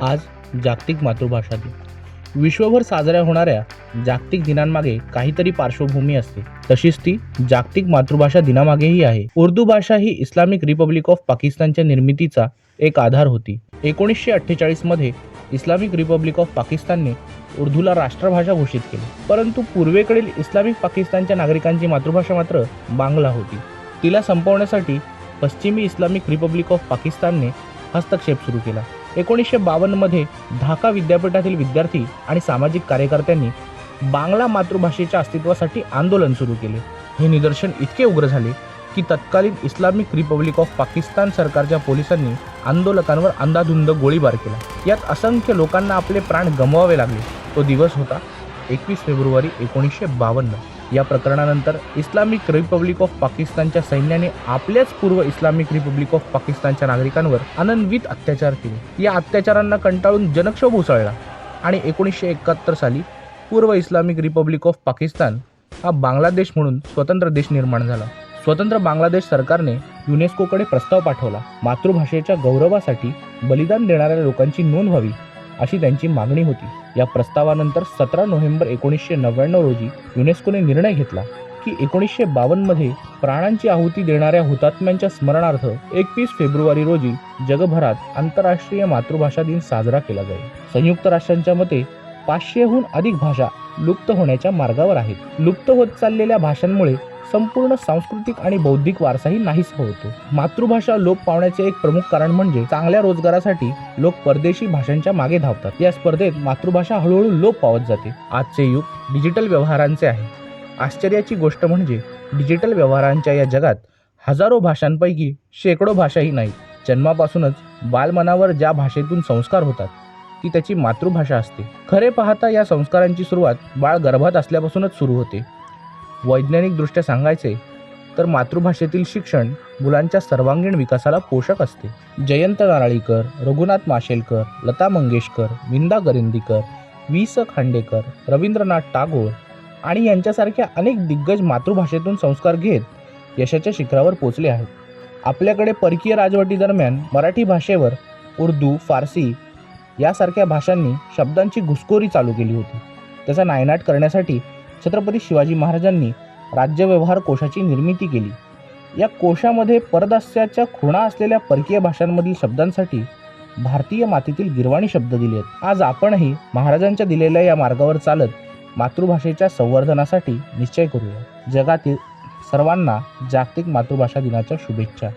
आज जागतिक मातृभाषा दिन. विश्वभर साजऱ्या होणाऱ्या जागतिक दिनांमागे काहीतरी पार्श्वभूमी असते. तशीच ती जागतिक मातृभाषा दिनामागेही आहे. उर्दू भाषा ही इस्लामिक रिपब्लिक ऑफ पाकिस्तानच्या निर्मितीचा एक आधार होती. एकोणीसशे अठ्ठेचाळीसमध्ये इस्लामिक रिपब्लिक ऑफ पाकिस्तानने उर्दूला राष्ट्रभाषा घोषित केली. परंतु पूर्वेकडील इस्लामिक पाकिस्तानच्या नागरिकांची मातृभाषा मात्र बांगला होती. तिला संपवण्यासाठी पश्चिमी इस्लामिक रिपब्लिक ऑफ पाकिस्तानने हस्तक्षेप सुरू केला. एकोणीसशे बावन्नमध्ये ढाका विद्यापीठातील विद्यार्थी आणि सामाजिक कार्यकर्त्यांनी बांगला मातृभाषेच्या अस्तित्वासाठी आंदोलन सुरू केले. हे निदर्शन इतके उग्र झाले की तत्कालीन इस्लामिक रिपब्लिक ऑफ पाकिस्तान सरकारच्या पोलिसांनी आंदोलकांवर अंधाधुंद गोळीबार केला. यात असंख्य लोकांना आपले प्राण गमवावे लागले. तो दिवस होता एकवीस फेब्रुवारी एकोणीसशे बावन्न. या प्रकरणानंतर इस्लामिक रिपब्लिक ऑफ पाकिस्तानच्या सैन्याने आपल्याच पूर्व इस्लामिक रिपब्लिक ऑफ पाकिस्तानच्या नागरिकांवर अनन्वित अत्याचार केले. या अत्याचारांना कंटाळून जनक्षोभ उसळला आणि एकोणीसशे एकाहत्तर साली पूर्व इस्लामिक रिपब्लिक ऑफ पाकिस्तान हा बांगलादेश म्हणून स्वतंत्र देश निर्माण झाला. स्वतंत्र बांगलादेश सरकारने युनेस्कोकडे प्रस्ताव पाठवला. मातृभाषेच्या गौरवासाठी बलिदान देणाऱ्या लोकांची नोंद व्हावी. अशी त्यांची मागणी होती. या प्रस्तावानंतर सतरा नोव्हेंबर एकोणीसशे नव्याण्णव रोजी युनेस्कोने निर्णय घेतला की एकोणीसशे बावन्नमध्ये प्राणांची आहुती देणाऱ्या हुतात्म्यांच्या स्मरणार्थ एकवीस फेब्रुवारी रोजी जगभरात आंतरराष्ट्रीय मातृभाषा दिन साजरा केला जाईल. संयुक्त राष्ट्रांच्या मते पाचशेहून अधिक भाषा लुप्त होण्याच्या मार्गावर आहेत. लुप्त होत चाललेल्या भाषांमुळे संपूर्ण सांस्कृतिक आणि बौद्धिक वारसाही नाहीसा होतो. मातृभाषा लोप पावण्याचे एक प्रमुख कारण म्हणजे चांगल्या रोजगारासाठी लोक परदेशी भाषांच्या मागे धावतात. या स्पर्धेत मातृभाषा हळूहळू लोप पावत जाते. आजचे युग डिजिटल व्यवहारांचे आहे. आश्चर्याची गोष्ट म्हणजे डिजिटल व्यवहारांच्या या जगात हजारो भाषांपैकी शेकडो भाषाही नाही जन्मापासूनच बालमनावर ज्या भाषेतून संस्कार होतात ती त्याची मातृभाषा असते. खरे पाहता या संस्कारांची सुरुवात बाळ गर्भात असल्यापासूनच सुरू होते. वैज्ञानिकदृष्ट्या सांगायचे तर मातृभाषेतील शिक्षण मुलांच्या सर्वांगीण विकासाला पोषक असते. जयंत नारळीकर रघुनाथ माशेलकर लता मंगेशकर विंदा गरिंदीकर वि स खांडेकर रवींद्रनाथ टागोर आणि यांच्यासारख्या अनेक दिग्गज मातृभाषेतून संस्कार घेत यशाच्या शिखरावर पोचले आहेत. आपल्याकडे परकीय राजवटीदरम्यान मराठी भाषेवर उर्दू फारसी यासारख्या भाषांनी शब्दांची घुसखोरी चालू केली होती. त्याचा नायनाट करण्यासाठी छत्रपती शिवाजी महाराजांनी राज्यव्यवहार कोशाची निर्मिती केली. या कोशामध्ये परदास्याच्या खुणा असलेल्या परकीय भाषांमधील शब्दांसाठी भारतीय मातीतील गिरवाणी शब्द दिले आहेत. आज आपणही महाराजांच्या दिलेल्या या मार्गावर चालत मातृभाषेच्या संवर्धनासाठी निश्चय करूया. जगातील सर्वांना जागतिक मातृभाषा दिनाच्या शुभेच्छा.